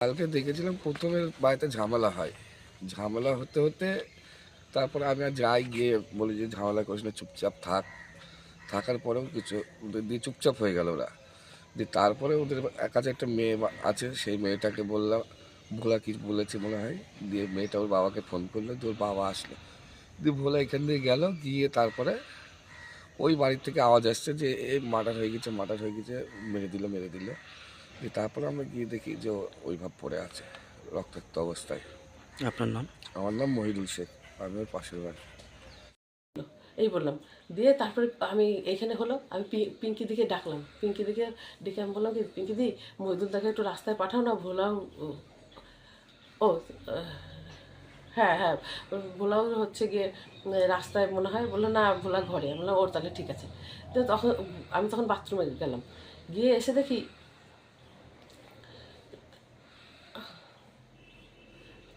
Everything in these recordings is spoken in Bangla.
কালকে দেখেছিলাম প্রথমে বাড়িতে ঝামেলা হয়। ঝামেলা হতে হতে তারপরে আমি আর যাই গিয়ে বলি যে ঝামেলা করিস না, চুপচাপ থাক। থাকার পরেও কিছু দিয়ে চুপচাপ হয়ে গেল ওরা। দিয়ে তারপরে ওদের কাছে একটা মেয়ে আছে, সেই মেয়েটাকে বললাম ভোলা কি বলেছে মনে হয়? দিয়ে মেয়েটা ওর বাবাকে ফোন করল দিয়ে ওর বাবা আসলো। দিয়ে ভোলা এখান দিয়ে গেল গিয়ে তারপরে ওই বাড়ির থেকে আওয়াজ আসছে যে এ মার্ডার হয়ে গেছে মার্ডার হয়ে গেছে মেরে দিল মেরে দিল। দিয়ে তারপরে আমরা গিয়ে দেখি যে ওইভাবে পড়ে আছে রক্তাক্ত অবস্থায়। আপনার নাম? আমার নাম মহিদুল শেখ আমি ওর পাশের বাড়ি। এই বললাম দিয়ে তারপরে আমি এখানে হলো আমি পি- পিঙ্কি দিকে ডাকলাম। পিঙ্কি দিকে ডেকে আমি বললাম কি পিঙ্কি দি মহিদুল মহিদুলদাকে একটু রাস্তায় পাঠাও না ভোলাও ও হ্যাঁ হ্যাঁ ভোলাও হচ্ছে গিয়ে রাস্তায় মনে হয় বলল না ভোলা ঘরে। বললাম ওর তাহলে ঠিক আছে। তো তখন আমি তখন বাথরুমে গেলাম। গিয়ে এসে দেখি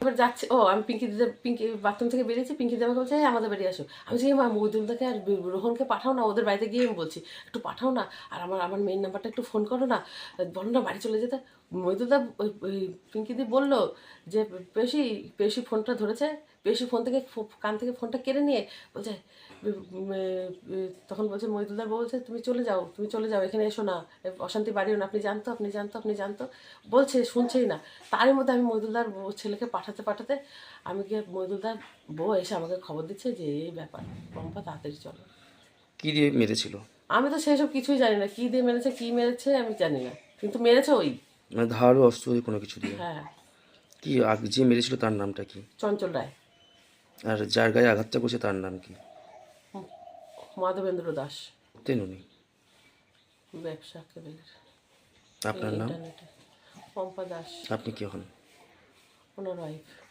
এবার যাচ্ছে ও আমি পিঙ্কি দিদি পিঙ্কি বাথরুম থেকে বেরিয়েছি পিঙ্কি দিদি বলছে "এই, আমাদের বাড়ি আসো। আমি বলছি মা মহিদুলদাকে আর রোহনকে পাঠাও না ওদের বাড়িতে গিয়ে আমি বলছি। একটু পাঠাও না আর আমার আমার মেন নাম্বারটা একটু ফোন করো না। বলো না বাড়ি চলে যেতে। মহিদুলদা ওই ওই পিঙ্কি দি বলল যে পেশি পেশি ফোনটা ধরেছে পেশি ফোন থেকে কান থেকে ফোনটা কেড়ে নিয়ে বলছে তখন বলছে মহিদুলদার বলছে তুমি চলে যাও তুমি চলে যাও এখানে এসো না অশান্তি বাড়িও না আপনি জানতো আপনি জানতো আপনি জানতো। বলছে শুনছেই না। তারই মধ্যে আমি মহিদুলদার বউ- ছেলেকে পাঠাতে পাঠাতে আমি গিয়ে মহিদুলদার বউ এসে আমাকে খবর দিচ্ছে যে এই ব্যাপার পম্পা তাড়াতাড়ি চলো। কি দিয়ে মেরেছিল? আমি তো সেই সব কিছুই জানি না কী দিয়ে মেরেছে কী মেরেছে আমি জানি না কিন্তু মেরেছে ওই। মানে ধারালো অস্ত্র দিয়ে কোনো কিছু দিয়ে? হ্যাঁ। কি আগ- যে মেরেছিল তার নামটা কি? চঞ্চল রায়। আর যার গায়ে আঘাতটা করছে তার নাম কি? মাধবেন্দ্র দাস। তেন উনি। ব্যবসা কেবলের আপনার নাম? ইন্টারনেটে। পম্পা দাস। আপনি কি হন? ওনার ওয়াইফ